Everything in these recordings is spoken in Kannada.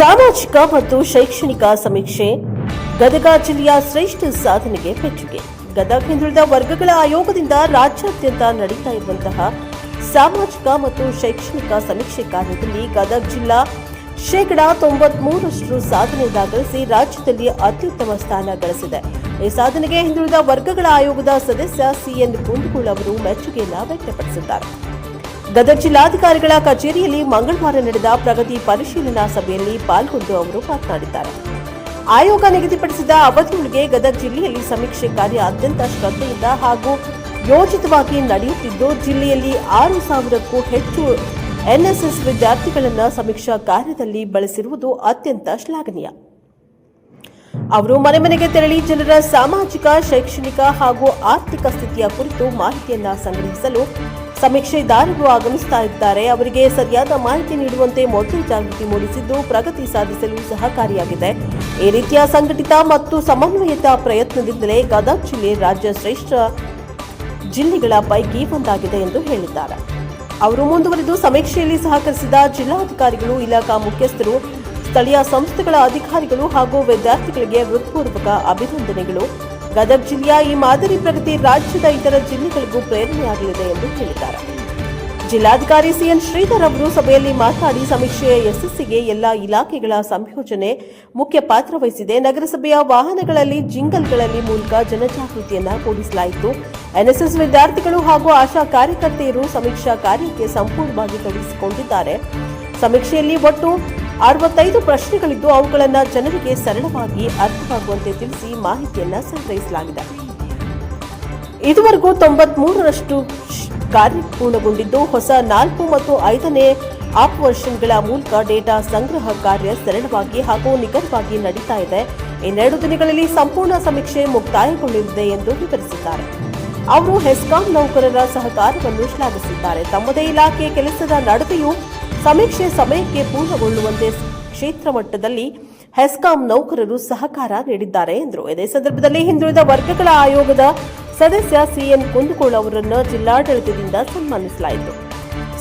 ಸಾಮಾಜಿಕ ಮತ್ತು ಶೈಕ್ಷಣಿಕ ಸಮೀಕ್ಷೆ, ಗದಗ ಜಿಲ್ಲೆಯ ಶ್ರೇಷ್ಠ ಸಾಧನೆಗೆ ಮೆಚ್ಚುಗೆ. ಗದಗ ಹಿಂದುಳಿದ ವರ್ಗಗಳ ಆಯೋಗದಿಂದ ರಾಜ್ಯಾದ್ಯಂತ ನಡೀತಾ ಇರುವಂತಹ ಸಾಮಾಜಿಕ ಮತ್ತು ಶೈಕ್ಷಣಿಕ ಸಮೀಕ್ಷೆ ಕಾರ್ಯದಲ್ಲಿ ಗದಗ ಜಿಲ್ಲಾ ಶೇಕಡಾ ತೊಂಬತ್ಮೂರಷ್ಟು ಸಾಧನೆ ದಾಖಲಿಸಿ ರಾಜ್ಯದಲ್ಲಿ ಅತ್ಯುತ್ತಮ ಸ್ಥಾನ ಗಳಿಸಿದೆ. ಈ ಸಾಧನೆಗೆ ಹಿಂದುಳಿದ ವರ್ಗಗಳ ಆಯೋಗದ ಸದಸ್ಯ ಸಿಎನ್ ಕುಂದಗೋಳ್ ಅವರು ಮೆಚ್ಚುಗೆಯನ್ನು ವ್ಯಕ್ತಪಡಿಸಿದ್ದಾರೆ. ಗದಗ ಜಿಲ್ಲಾಧಿಕಾರಿಗಳ ಕಚೇರಿಯಲ್ಲಿ ಮಂಗಳವಾರ ನಡೆದ ಪ್ರಗತಿ ಪರಿಶೀಲನಾ ಸಭೆಯಲ್ಲಿ ಪಾಲ್ಗೊಂಡು ಅವರು ಮಾತನಾಡಿದ್ದಾರೆ. ಆಯೋಗ ನಿಗದಿಪಡಿಸಿದ ಅವಧಿಯೊಳಗೆ ಗದಗ ಜಿಲ್ಲೆಯಲ್ಲಿ ಸಮೀಕ್ಷೆ ಕಾರ್ಯ ಅತ್ಯಂತ ಶ್ರದ್ಧೆಯಿಂದ ಹಾಗೂ ಯೋಜಿತವಾಗಿ ನಡೆಯುತ್ತಿದ್ದು, ಜಿಲ್ಲೆಯಲ್ಲಿ ಆರು ಸಾವಿರಕ್ಕೂ ಹೆಚ್ಚು ಎನ್ಎಸ್ಎಸ್ ವಿದ್ಯಾರ್ಥಿಗಳನ್ನು ಸಮೀಕ್ಷಾ ಕಾರ್ಯದಲ್ಲಿ ಬಳಸಿರುವುದು ಅತ್ಯಂತ ಶ್ಲಾಘನೀಯ. ಅವರು ಮನೆ ಮನೆಗೆ ತೆರಳಿ ಜನರ ಸಾಮಾಜಿಕ, ಶೈಕ್ಷಣಿಕ ಹಾಗೂ ಆರ್ಥಿಕ ಸ್ಥಿತಿಯ ಕುರಿತು ಮಾಹಿತಿಯನ್ನು ಸಂಗ್ರಹಿಸಲು ಸಮೀಕ್ಷೆದಾರರು ಆಗಮಿಸ್ತಾ ಇದ್ದಾರೆ. ಅವರಿಗೆ ಸರಿಯಾದ ಮಾಹಿತಿ ನೀಡುವಂತೆ ಮೊದಲು ಜಾಗೃತಿ ಮೂಡಿಸಿದ್ದು ಪ್ರಗತಿ ಸಾಧಿಸಲು ಸಹಕಾರಿಯಾಗಿದೆ. ಈ ರೀತಿಯ ಸಂಘಟಿತ ಮತ್ತು ಸಮನ್ವಯಿತ ಪ್ರಯತ್ನದಿಂದಲೇ ಗದಗ ಜಿಲ್ಲೆ ರಾಜ್ಯ ಶ್ರೇಷ್ಠ ಜಿಲ್ಲೆಗಳ ಪೈಕಿ ಒಂದಾಗಿದೆ ಎಂದು ಹೇಳಿದ್ದಾರೆ. ಅವರು ಮುಂದುವರೆದು ಸಮೀಕ್ಷೆಯಲ್ಲಿ ಸಹಕರಿಸಿದ ಜಿಲ್ಲಾಧಿಕಾರಿಗಳು, ಇಲಾಖಾ ಮುಖ್ಯಸ್ಥರು, ಸ್ಥಳೀಯ ಸಂಸ್ಥೆಗಳ ಅಧಿಕಾರಿಗಳು ಹಾಗೂ ವಿದ್ಯಾರ್ಥಿಗಳಿಗೆ ಹೃತ್ಪೂರ್ವಕ ಅಭಿನಂದನೆಗಳು. ಗದಗ ಜಿಲ್ಲೆಯ ಈ ಮಾದರಿ ಪ್ರಗತಿ ರಾಜ್ಯದ ಇತರ ಜಿಲ್ಲೆಗಳಿಗೂ ಪ್ರೇರಣೆಯಾಗಲಿದೆ ಎಂದು ಹೇಳಿದ್ದಾರೆ. ಜಿಲ್ಲಾಧಿಕಾರಿ ಸಿಎನ್ ಶ್ರೀಧರ್ ಅವರು ಸಭೆಯಲ್ಲಿ ಮಾತನಾಡಿ, ಸಮೀಕ್ಷೆಯ ಯಶಸ್ಸಿಗೆ ಎಲ್ಲ ಇಲಾಖೆಗಳ ಸಂಯೋಜನೆ ಮುಖ್ಯ ಪಾತ್ರ ವಹಿಸಿದೆ. ನಗರಸಭೆಯ ವಾಹನಗಳಲ್ಲಿ, ಜಿಂಗಲ್ಗಳಲ್ಲಿ ಮೂಲಕ ಜನಜಾಗೃತಿಯನ್ನು ಮೂಡಿಸಲಾಯಿತು. ಎನ್ಎಸ್ಎಸ್ ವಿದ್ಯಾರ್ಥಿಗಳು ಹಾಗೂ ಆಶಾ ಕಾರ್ಯಕರ್ತೆಯರು ಸಮೀಕ್ಷಾ ಕಾರ್ಯಕ್ಕೆ ಸಂಪೂರ್ಣವಾಗಿ ತೊಡಗಿಸಿಕೊಂಡಿದ್ದಾರೆ ಸಮೀಕ್ಷೆಯಲ್ಲಿ ಒಟ್ಟು ಅರವತ್ತೈದು ಪ್ರಶ್ನೆಗಳಿದ್ದು ಅವುಗಳನ್ನು ಜನರಿಗೆ ಸರಳವಾಗಿ ಅರ್ಥವಾಗುವಂತೆ ತಿಳಿಸಿ ಮಾಹಿತಿಯನ್ನು ಸಂಗ್ರಹಿಸಲಾಗಿದೆ. ಇದುವರೆಗೂ ತೊಂಬತ್ಮೂರರಷ್ಟು ಕಾರ್ಯ ಪೂರ್ಣಗೊಂಡಿದ್ದು ಹೊಸ ನಾಲ್ಕು ಮತ್ತು ಐದನೇ ಆಪ್ ವರ್ಷನ್ಗಳ ಮೂಲಕ ಡೇಟಾ ಸಂಗ್ರಹ ಕಾರ್ಯ ಸರಳವಾಗಿ ಹಾಗೂ ನಿಖರವಾಗಿ ನಡೀತಾ ಇದೆ. ಇನ್ನೆರಡು ದಿನಗಳಲ್ಲಿ ಸಂಪೂರ್ಣ ಸಮೀಕ್ಷೆ ಮುಕ್ತಾಯಗೊಳ್ಳಲಿದೆ ಎಂದು ವಿವರಿಸಿದ್ದಾರೆ. ಅವರು ಹೆಸ್ಕಾಂ ನೌಕರರ ಸಹಕಾರವನ್ನು ಶ್ಲಾಘಿಸಿದ್ದಾರೆ. ತಮ್ಮದೇ ಇಲಾಖೆ ಕೆಲಸದ ನಡುವೆಯೂ ಸಮೀಕ್ಷೆ ಸಮಯಕ್ಕೆ ಪೂರ್ಣಗೊಳ್ಳುವಂತೆ ಕ್ಷೇತ್ರ ಮಟ್ಟದಲ್ಲಿ ಹೆಸ್ಕಾಂ ನೌಕರರು ಸಹಕಾರ ನೀಡಿದ್ದಾರೆ ಎಂದರು. ಇದೇ ಸಂದರ್ಭದಲ್ಲಿ ಹಿಂದುಳಿದ ವರ್ಗಗಳ ಆಯೋಗದ ಸದಸ್ಯ ಸಿಎನ್ ಕುಂದಗೋಳ ಅವರನ್ನು ಜಿಲ್ಲಾಡಳಿತದಿಂದ ಸನ್ಮಾನಿಸಲಾಯಿತು.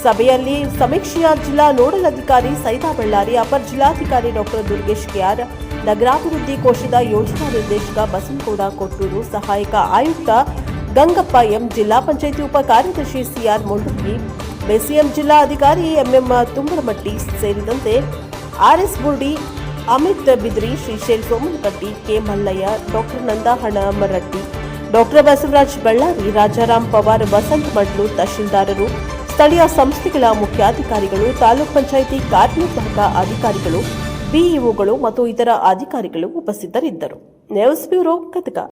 ಸಭೆಯಲ್ಲಿ ಸಮೀಕ್ಷೆಯ ಜಿಲ್ಲಾ ನೋಡಲ್ ಅಧಿಕಾರಿ ಸೈತಾ ಬಳ್ಳಾರಿ, ಅಪರ ಜಿಲ್ಲಾಧಿಕಾರಿ ಡಾಕ್ಟರ್ ದುರ್ಗೇಶ್ ಕೆಆರ್, ನಗರಾಭಿವೃದ್ಧಿ ಕೋಶದ ಯೋಜನಾ ನಿರ್ದೇಶಕ ಬಸನಗೌಡ ಕೊಟ್ಟೂರು, ಸಹಾಯಕ ಆಯುಕ್ತ ಗಂಗಪ್ಪ ಎಂ, ಜಿಲ್ಲಾ ಪಂಚಾಯಿತಿ ಉಪ ಕಾರ್ಯದರ್ಶಿ ಸಿಆರ್ ಮೊಂಡುಗಿ ಬೆಸಿಎಂ ಜಿಲ್ಲಾ ಅಧಿಕಾರಿ ಎಂಎಂ ತುಂಬರಮಟ್ಟಿ ಸೇರಿದಂತೆ RS Burdi Amit Bidri Shrishail Somanakatti, K Mallaiah, doctor ನಂದಾಹಣ Maratti, doctor Basavaraj Ballari, Rajaram Pawar, Vasant Madlu ತಹಶೀಲ್ದಾರರು, ಸ್ಥಳೀಯ ಸಂಸ್ಥೆಗಳ ಮುಖ್ಯಾಧಿಕಾರಿಗಳು, ತಾಲೂಕ್ ಪಂಚಾಯಿತಿ ಕಾರ್ಯನಿರ್ವಾಹಕ ಅಧಿಕಾರಿಗಳು, ಬಿಇಒಗಳು ಮತ್ತು ಇತರ ಅಧಿಕಾರಿಗಳು ಉಪಸ್ಥಿತರಿದ್ದರು. News bureau Gadag